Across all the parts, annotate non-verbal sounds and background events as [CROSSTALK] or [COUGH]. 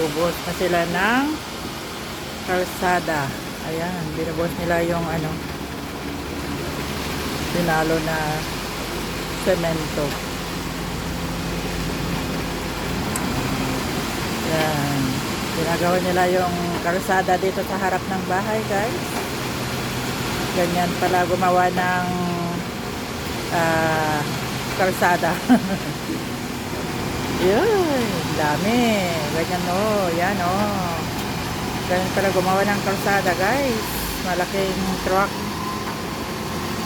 Nagbubuhos na sila ng kalsada. Ayan, binubuhos nila yung ano, pinalo na semento. Ayan. Ginagawa nila yung kalsada dito sa harap ng bahay, guys. Ganyan pala gumawa ng ah, kalsada. [LAUGHS] Yun, dami. Ganyan o, yan o. Ganyan pala gumawa ng kalsada, guys. Malaking truck.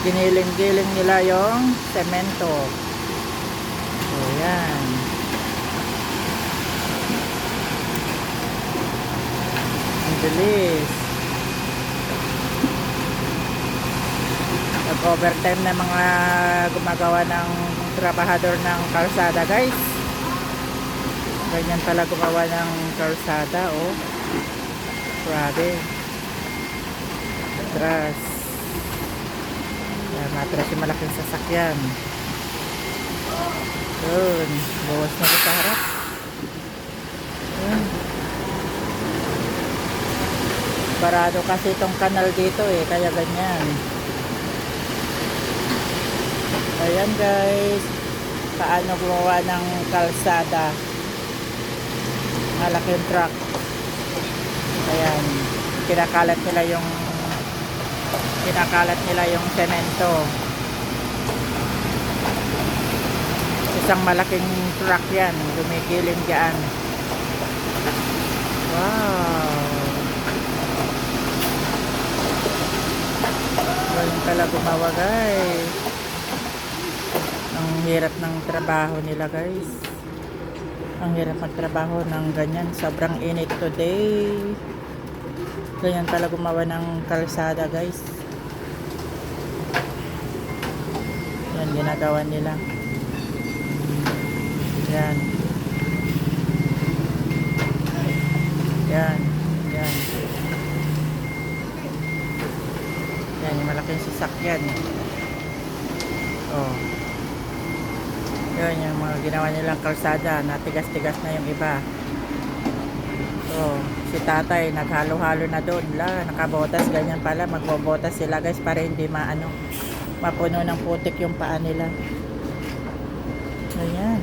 Giniling-giling nila yung semento. So, yan. Ang bilis. Nag-overtime na mga gumagawa ng trabahador ng kalsada, guys. Ganyan pala gumawa ng kalsada, oh. Grabe. Atras. Yan, matras yung malaking sasakyan. Yun. Bawas na sa harap. Yun. Barado kasi itong kanal dito eh, kaya ganyan. Ayan guys, paano gumawa ng kalsada. Malaking truck. Ayan, kinakalat nila yung kinakalat nila yung semento. Isang malaking truck yan, lumigiling dyan. Wow! Galing pala gumawa guys. Ang hirap ng trabaho nila guys. Ang hirap magtrabaho ng ganyan. Sobrang init today. Ganyan pala gumawa ng kalsada guys. Yan ginagawa nila. Yan. Yan. Yan. Yan yung malaking sasakyan. Oh. Yun yung mga ginawa nilang kalsada. Natigas-tigas na yung iba. So, si tatay naghalo-halo na doon. La, nakabotas ganyan pala. Magbobotas sila guys para hindi maano mapuno ng putik yung paa nila. Ayan.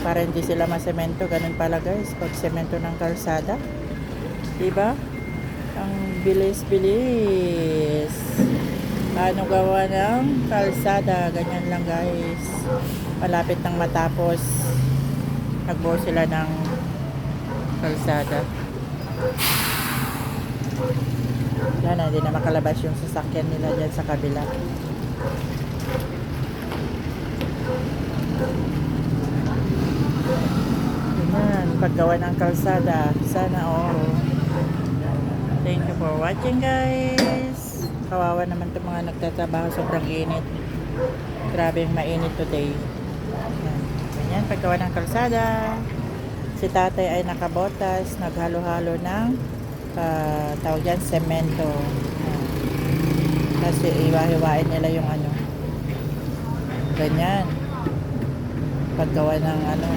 Para hindi sila masemento. Ganun pala guys. Pag semento ng kalsada. Diba? Ang bilis-bilis. Paano gawa ng kalsada? Ganyan lang guys. Malapit nang matapos. Nagbuo sila ng kalsada. Yan hindi na makalabas yung sasakyan nila dyan sa kabila. Yan, paggawa ng kalsada. Sana all. Thank you for watching guys. Kawawa naman itong mga nagtatrabaho. Sobrang init. Grabe yung mainit today. Yan. Ganyan, paggawa ng kalsada. Si tatay ay nakabotas. Naghalo-halo ng uh, tawag dyan, semento. Yan. Kasi iwa-hiwain nila yung ano. Ganyan. Paggawa ng ano.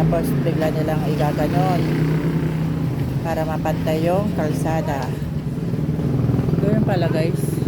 Tapos bigla nilang igaganon para mapantay yung kalsada. Ganyan pala guys.